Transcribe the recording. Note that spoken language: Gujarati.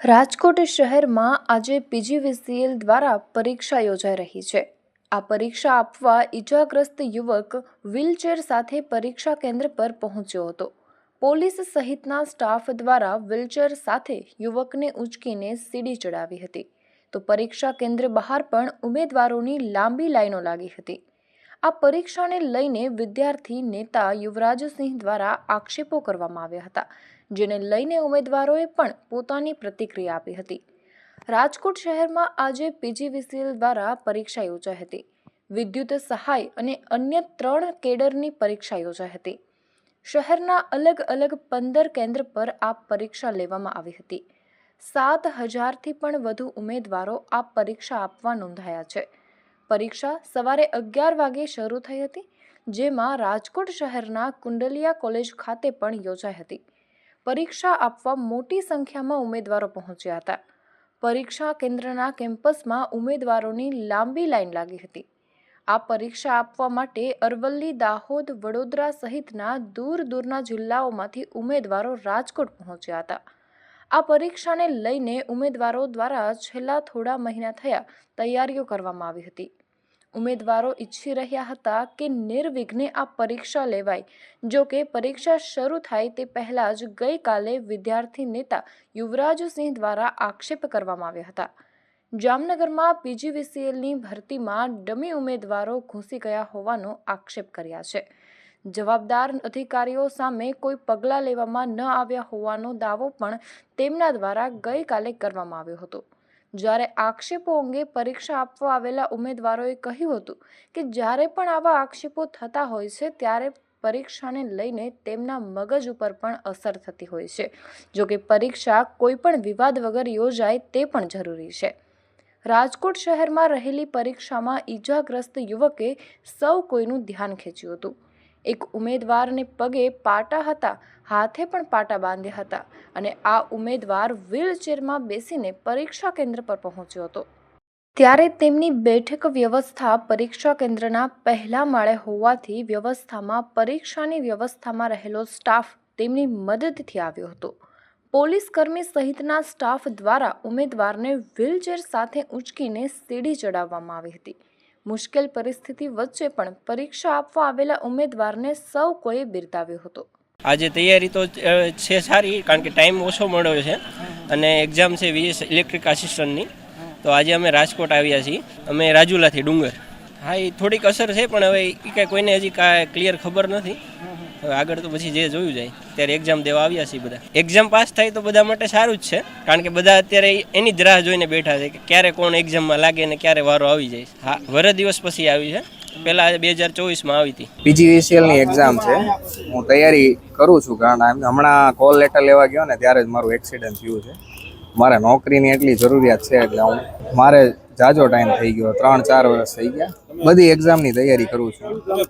રાજકોટ શહેરમાં આજે પીજીવીસીએલ દ્વારા પરીક્ષા યોજાઈ રહી છે. આ પરીક્ષા આપવા ઈજાગ્રસ્ત યુવક વ્હીલચેર સાથે પરીક્ષા કેન્દ્ર પર પહોંચ્યો હતો. પોલીસ સહિતના સ્ટાફ દ્વારા વ્હીલચેર સાથે યુવકને ઉંચકીને સીડી ચડાવી હતી. તો પરીક્ષા કેન્દ્ર બહાર પણ ઉમેદવારોની લાંબી લાઈનો લાગી હતી. આ પરીક્ષાને લઈને વિદ્યાર્થી, નેતા યુવરાજસિંહ દ્વારા આક્ષેપો કરવામાં આવ્યા હતા, જેને લઈને ઉમેદવારોએ પણ પોતાની પ્રતિક્રિયા આપી હતી. રાજકોટ શહેરમાં આજે પીજીવીસીએલ દ્વારા પરીક્ષા યોજાઈ હતી. વિદ્યુત સહાય અને અન્ય ત્રણ કેડરની પરીક્ષા યોજાઈ હતી. શહેરના અલગ અલગ પંદર કેન્દ્ર પર આ પરીક્ષા લેવામાં આવી હતી. સાત હજારથી પણ વધુ ઉમેદવારો આ પરીક્ષા આપવા નોંધાયા છે. પરીક્ષા સવારે અગિયાર વાગે શરૂ થઈ હતી, જેમાં રાજકોટ શહેરના કુંડલિયા કોલેજ ખાતે પણ યોજાઈ હતી. પરીક્ષા આપવા મોટી સંખ્યામાં ઉમેદવારો પહોંચ્યા હતા. પરીક્ષા કેન્દ્રના કેમ્પસમાં ઉમેદવારોની લાંબી લાઈન લાગી હતી. આ પરીક્ષા આપવા માટે અરવલ્લી, દાહોદ, વડોદરા સહિતના દૂર દૂરના જિલ્લાઓમાંથી ઉમેદવારો રાજકોટ પહોંચ્યા હતા. આ પરીક્ષાને લઈને ઉમેદવારો દ્વારા છેલ્લા થોડા મહિના થયા તૈયારીઓ કરવામાં આવી હતી. ઉમેદવારો ઈચ્છી રહ્યા હતા કે નિર્વિઘ્ને આ પરીક્ષા લેવાય. જો કે પરીક્ષા શરૂ થાય તે પહેલાં જ ગઈકાલે વિદ્યાર્થી નેતા યુવરાજસિંહ દ્વારા આક્ષેપ કરવામાં આવ્યા હતા. જામનગરમાં પીજીવીસીએલની ભરતીમાં ડમી ઉમેદવારો ઘૂસી ગયા હોવાનો આક્ષેપ કર્યા છે. જવાબદાર અધિકારીઓ સામે કોઈ પગલાં લેવામાં ન આવ્યા હોવાનો દાવો પણ તેમના દ્વારા ગઈકાલે કરવામાં આવ્યો હતો. જ્યારે આક્ષેપો અંગે પરીક્ષા આપવા આવેલા ઉમેદવારોએ કહ્યું હતું કે જ્યારે પણ આવા આક્ષેપો થતા હોય છે, ત્યારે પરીક્ષાને લઈને તેમના મગજ ઉપર પણ અસર થતી હોય છે. જો કે પરીક્ષા કોઈ પણ વિવાદ વગર યોજાય તે પણ જરૂરી છે. રાજકોટ શહેરમાં રહેલી પરીક્ષામાં ઈજાગ્રસ્ત યુવકે સૌ કોઈનું ધ્યાન ખેંચ્યું હતું. એક ઉમેદવારને પગે પાટા હતા, હાથે પણ પાટા બાંધ્યા હતા અને આ ઉમેદવાર વ્હીલચેરમાં બેસીને પરીક્ષા કેન્દ્ર પર પહોંચ્યો હતો. ત્યારે તેમની બેઠક વ્યવસ્થા પરીક્ષા કેન્દ્રના પહેલા માળે હોવાથી વ્યવસ્થામાં પરીક્ષાની વ્યવસ્થામાં રહેલો સ્ટાફ તેમની મદદથી આવ્યો હતો. પોલીસ કર્મી સહિતના સ્ટાફ દ્વારા ઉમેદવારને વ્હીલચેર સાથે ઉંચકીને સીડી ચડાવવામાં આવી હતી. મુશ્કેલ પરિસ્થિતિ વચ્ચે પણ પરીક્ષા આપવા આવેલા ઉમેદવારને સૌ કોઈએ બિરદાવ્યો હતો. આજે તૈયારી તો છે સારી, કારણ કે ટાઈમ ઓછો મળ્યો છે અને એક્ઝામ છે વીએસ ઇલેક્ટ્રિક આસિસ્ટન્ટની તો આજે અમે રાજકોટ આવ્યા છીએ. અમે રાજુલાથી ડુંગર. હા, એ થોડીક અસર છે, પણ હવે એ કાંઈ કોઈને હજી કાંઈ ક્લિયર ખબર નથી. હવે આગળ તો પછી જે જોયું જાય, ત્યારે એક્ઝામ દેવા આવ્યા છીએ બધા. એક્ઝામ પાસ થાય તો બધા માટે સારું જ છે, કારણ કે બધા અત્યારે એની જ રાહ જોઈને બેઠા છે કે ક્યારે કોણ એક્ઝામમાં લાગે ને ક્યારે વારો આવી જાય. હા વર દિવસ પછી આવી છે. પહેલાં બે હજાર ચોવીસમાં આવી હતી. પીજીવીસીએલની એક્ઝામ છે. હું તૈયારી કરું છું, કારણ હમણાં કોલ લેટર લેવા ગયો ને ત્યારે જ મારું એક્સિડન્ટ થયું છે. મારે નોકરીની એટલી જરૂરિયાત છે, એટલે હું, મારે જાજો ટાઈમ થઈ ગયો, ત્રણ ચાર વર્ષ થઈ ગયા. બધી એક્ઝામની તૈયારી કરું છું.